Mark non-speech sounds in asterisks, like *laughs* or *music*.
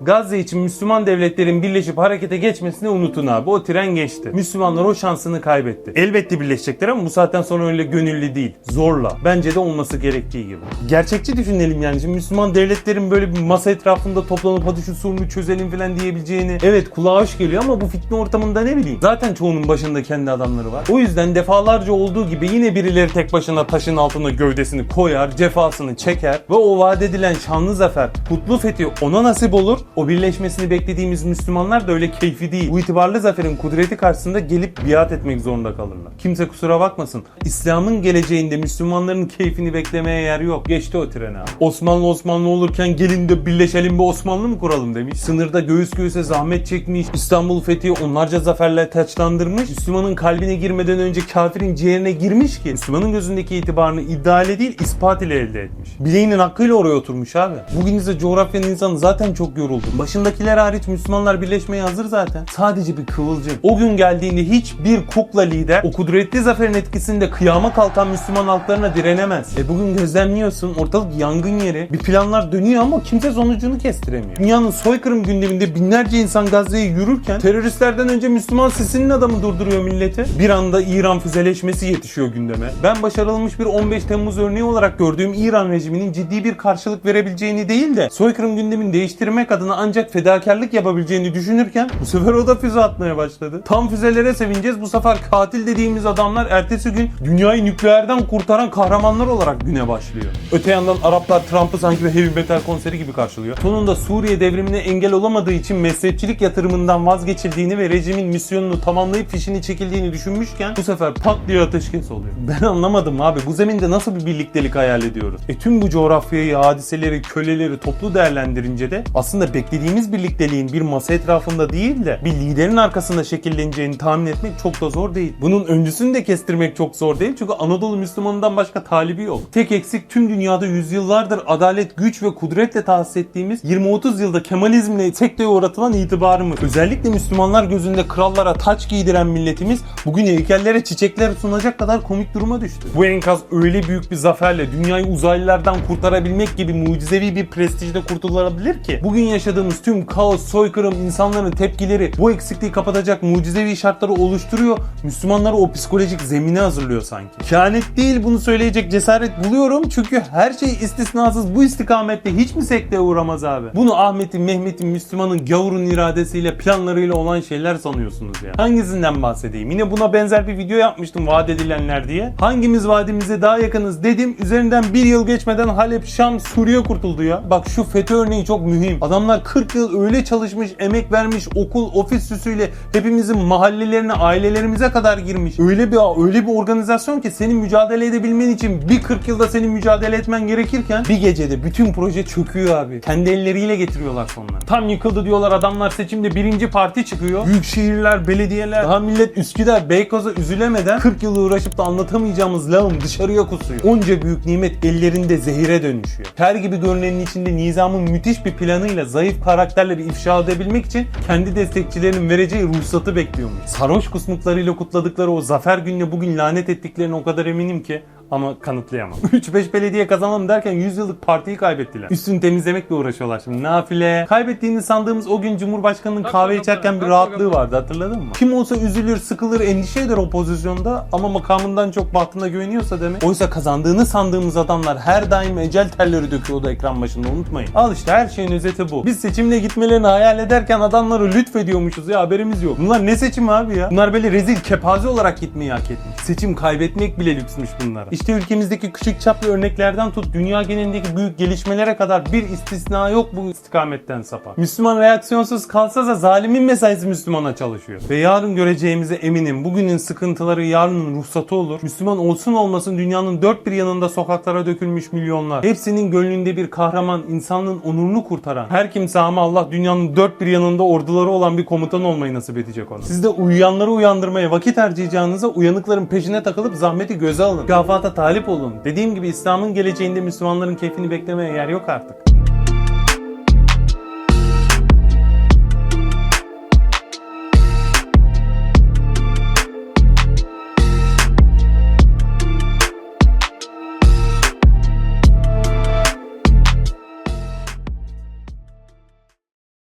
Gazze için Müslüman devletlerin birleşip harekete geçmesini unutun abi. O tren geçti. Müslümanlar o şansını kaybetti. Elbette birleşecekler ama bu saatten sonra öyle gönüllü değil. Zorla. Bence de olması gerektiği gibi. Gerçekçi düşünelim yani. Şimdi Müslüman devletlerin böyle bir masa etrafında toplanıp hadi şu sorunu çözelim falan diyebileceğini. Evet kulağa hoş geliyor ama bu fitne ortamında ne bileyim. Zaten çoğunun başında kendi adamları var. O yüzden defalarca olduğu gibi yine birileri tek başına taşın altına gövdesini koyar, cefasını çeker ve o vaat edilen şanlı zafer, kutlu fethi ona nasip olur. O birleşmesini beklediğimiz Müslümanlar da öyle keyfi değil. Bu itibarlı zaferin kudreti karşısında gelip biat etmek zorunda kalırlar. Kimse kusura bakmasın. İslam'ın geleceğinde Müslümanların keyfini beklemeye yer yok. Geçti o tren abi. Osmanlı Osmanlı olurken gelin de birleşelim bir Osmanlı mı kuralım demiş. Sınırda göğüs göğüse zahmet çekmiş. İstanbul fethi onlarca zaferle taçlandırmış. Müslümanın kalbine girmeden önce kafirin ciğerine girmiş ki Müslümanın gözündeki itibarını iddia ile değil ispat ile elde etmiş. Bileğinin hakkıyla oraya oturmuş abi. Bugün ise coğrafyanın insanı zaten çok yoruldu. Başındakiler hariç Müslümanlar birleşmeye hazır zaten. Sadece bir kıvılcım. O gün geldiğinde hiçbir kukla lider o kudretli zaferin etkisinde kıyama kalkan Müslüman halklarına direnemez. E bugün gözlemliyorsun ortalık yangın yeri. Bir planlar dönüyor ama kimse sonucunu kestiremiyor. Dünyanın soykırım gündeminde binlerce insan Gazze'ye yürürken teröristlerden önce Müslüman sesinin adamı durduruyor milleti. Bir anda İran füzeleşmesi yetişiyor gündeme. Ben başarılmış bir 15 Temmuz örneği olarak gördüğüm İran rejiminin ciddi bir karşılık verebileceğini değil de soykırım gündemini değiştirmek adına ancak fedakarlık yapabileceğini düşünürken bu sefer o da füze atmaya başladı. Tam füzelere sevineceğiz. Bu sefer katil dediğimiz adamlar ertesi gün dünyayı nükleerden kurtaran kahramanlar olarak güne başlıyor. Öte yandan Araplar Trump'ı sanki bir heavy metal konseri gibi karşılıyor. Sonunda Suriye devrimine engel olamadığı için mezhepçilik yatırımından vazgeçildiğini ve rejimin misyonunu tamamlayıp fişini çekildiğini düşünmüşken bu sefer pat diye ateşkes oluyor. Ben anlamadım abi. Bu zeminde nasıl bir birliktelik hayal ediyoruz? E tüm bu coğrafyayı, hadiseleri, köleleri toplu değerlendirince de aslında beklediğimiz birlikteliğin bir masa etrafında değil de bir liderin arkasında şekilleneceğini tahmin etmek çok da zor değil. Bunun öncüsünü de kestirmek çok zor değil. Çünkü Anadolu Müslümanından başka talibi yok. Tek eksik tüm dünyada yüzyıllardır adalet, güç ve kudretle tahsis ettiğimiz 20-30 yılda Kemalizmle sekteye uğratılan itibarımız. Özellikle Müslümanlar gözünde krallara taç giydiren milletimiz bugün heykellere çiçekler sunacak kadar komik duruma düştü. Bu enkaz öyle büyük bir zaferle dünyayı uzaylılardan kurtarabilmek gibi mucizevi bir prestijde kurtulabilir ki bugün yaşadığımız tüm kaos, soykırım, insanların tepkileri bu eksikliği kapatacak mucizevi şartları oluşturuyor. Müslümanları o psikolojik zemine hazırlıyor sanki. Kehanet değil bunu söyleyecek cesaret buluyorum çünkü her şey istisnasız bu istikamette hiç mi sekteye uğramaz abi? Bunu Ahmet'in, Mehmet'in, Müslümanın gavurun iradesiyle, planlarıyla olan şeyler sanıyorsunuz ya. Hangisinden bahsedeyim? Yine buna benzer bir video yapmıştım vaat edilenler diye. Hangimiz vaadimize daha yakınız dedim. Üzerinden bir yıl geçmeden Halep, Şam, Suriye kurtuldu ya. Bak şu FETÖ örneği çok mühim. Adamlar 40 yıl öyle çalışmış, emek vermiş, okul, ofis süsüyle hepimizin mahallelerine, ailelerimize kadar girmiş. Öyle bir öyle bir organizasyon ki senin mücadele edebilmen için bir 40 yılda senin mücadele etmen gerekirken bir gecede bütün proje çöküyor abi. Kendi elleriyle getiriyorlar sonları. Tam yıkıldı diyorlar adamlar seçimde birinci parti çıkıyor. Büyük şehirler, belediyeler, daha millet Üsküdar, Beykoz'a üzülemeden 40 yıl uğraşıp da anlatamayacağımız lağım dışarıya kusuyor. Onca büyük nimet ellerinde zehire dönüşüyor. Her gibi görünenin içinde nizamın müthiş bir planıyla zayıf karakterleri ifşa edebilmek için kendi destekçilerinin vereceği ruhsatı bekliyormuş. Sarhoş kusmuklarıyla kutladıkları o zafer gününe bugün lanet ettiklerine o kadar eminim ki ama kanıtlayamam. *laughs* 3-5 belediye kazanalım derken 100 yıllık partiyi kaybettiler. Üstünü temizlemekle uğraşıyorlar şimdi. Nafile. Kaybettiğini sandığımız o gün Cumhurbaşkanı'nın kahve içerken bir rahatlığı vardı hatırladın mı? Kim olsa üzülür, sıkılır, endişe eder o pozisyonda ama makamından çok bahtına güveniyorsa demek. Oysa kazandığını sandığımız adamlar her daim ecel terleri döküyordu ekran başında unutmayın. Al işte her şeyin özeti bu. Biz seçimle gitmelerini hayal ederken adamları lütfediyormuşuz ya haberimiz yok. Bunlar ne seçimi abi ya? Bunlar böyle rezil kepaze olarak gitmeyi hak etmiş. Seçim kaybetmek bile lüksmüş bunlara. İşte ülkemizdeki küçük çaplı örneklerden tut dünya genelindeki büyük gelişmelere kadar bir istisna yok bu istikametten sapan. Müslüman reaksiyonsuz kalsa da zalimin mesaisi Müslümana çalışıyor. Ve yarın göreceğimize eminim. Bugünün sıkıntıları yarının ruhsatı olur. Müslüman olsun olmasın dünyanın dört bir yanında sokaklara dökülmüş milyonlar. Hepsinin gönlünde bir kahraman, insanlığın onurunu kurtaran. Her kimse ama Allah dünyanın dört bir yanında orduları olan bir komutan olmayı nasip edecek ona. Siz de uyuyanları uyandırmaya vakit harcayacağınıza uyanıkların peşine takılıp zahmeti göze alın. Talip olun. Dediğim gibi İslam'ın geleceğinde Müslümanların keyfini beklemeye yer yok artık.